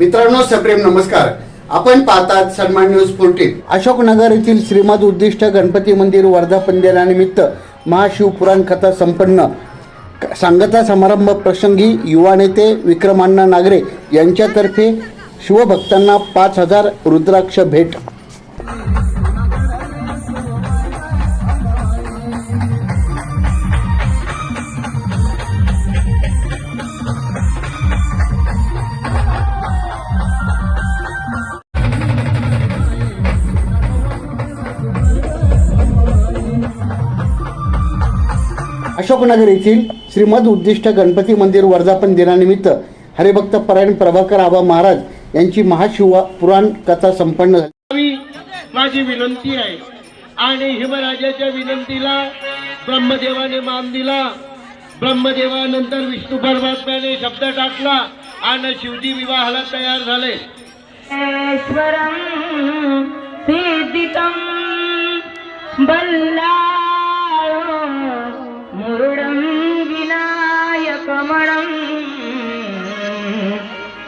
मित्रांनो सप्रेम नमस्कार. आपण पाहतात सन्मान न्यूज फोर्टीन अशोकनगर येथील श्रीमद उद्दिष्ट गणपती मंदिर वर्धापन दिनानिमित्त महाशिवपुराण कथा संपन्न क- सांगता समारंभ प्रसंगी युवा नेते विक्रमांना नागरे यांच्यातर्फे शिवभक्तांना पाच हजार रुद्राक्ष भेट. अशोकनगर येथील श्रीमद उद्दिष्ट गणपती मंदिर वर्धापन दिनानिमित्त हरिभक्त परायण प्रभाकर आबा महाराज यांची महाशिव पुराण कथा संपन्न झाली. माझी विनंती आहे. आणि हिमराजाच्या विनंतीला ब्रह्मदेवाने मान दिला. ब्रह्मदेवानंतर विष्णू परमात्म्याने शब्द टाकला आणि शिवजी विवाहाला तयार झाले. ईश्वरं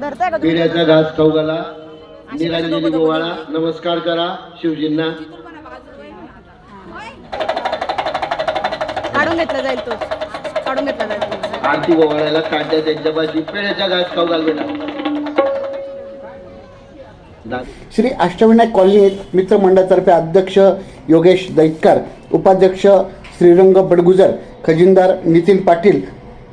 धरताय का तुम्ही? पिढ्याचा घास खाऊ घाला. निरांजली गोवाळा. नमस्कार करा शिवजींना. काढून घेतला जाईल तो. काढून घेतला जाईल तो. आरती गोवाळ्याला काढल्या त्यांच्यापाशी पेढ्याचा घास खाऊ घाल बेटा. दा- श्री अष्टविनायक कॉलनी मित्रमंडळातर्फे अध्यक्ष योगेश दैतकर उपाध्यक्ष श्रीरंग बडगुजर खजिनदार नितीन पाटील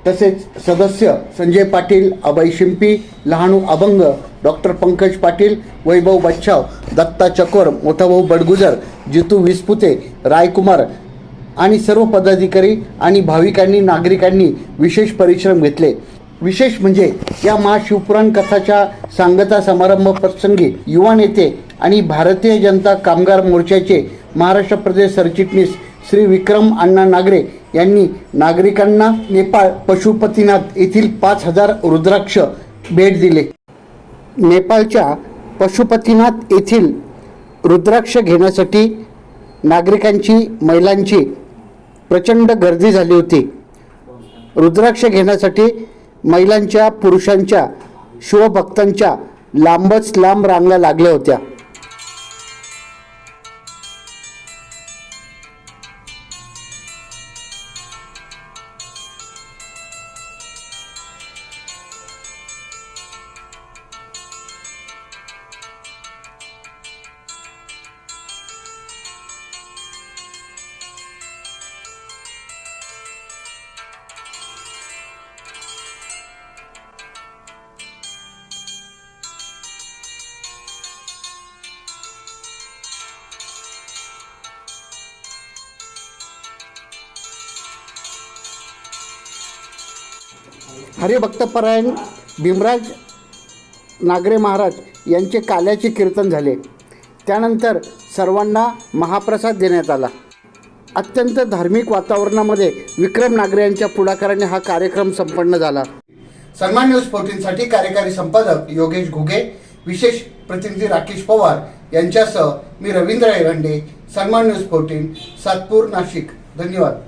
तसेच सदस्य संजय पाटील अभय शिंपी लहानू अभंग डॉक्टर पंकज पाटील वैभव बच्छाव दत्ता चकोर मोठाभाऊ बडगुजर जितू विस्पुते रायकुमार आणि सर्व पदाधिकारी आणि भाविकांनी नागरिकांनी विशेष परिश्रम घेतले. विशेष म्हणजे या महाशिवपुराण कथाच्या सांगता समारंभ प्रसंगी युवा नेते आणि भारतीय जनता कामगार मोर्चाचे महाराष्ट्र प्रदेश सरचिटणीस श्री विक्रम अण्णा नागरे यांनी नागरिकांना नेपाळ पशुपतीनाथ येथील पाच हजार रुद्राक्ष भेट दिले. नेपाळच्या पशुपतीनाथ येथील रुद्राक्ष घेण्यासाठी नागरिकांची महिलांची प्रचंड गर्दी झाली होती. रुद्राक्ष घेण्यासाठी महिलांच्या पुरुषांच्या शिवभक्तांच्या लांबच लांब रांगा लागल्या होत्या. हरिभक्तपरायण भीमराज नागरे महाराज यांचे काल्याचे कीर्तन झाले. त्यानंतर सर्वांना महाप्रसाद देण्यात आला. अत्यंत धार्मिक वातावरणामध्ये विक्रम नागरे यांच्या पुढाकाराने हा कार्यक्रम संपन्न झाला. सन्मान न्यूज फोर्टीनसाठी कार्यकारी संपादक योगेश घुगे विशेष प्रतिनिधी राकेश पवार यांच्यासह मी रवींद्र एरंडे सन्मान न्यूज फोर्टीन सातपूर नाशिक. धन्यवाद.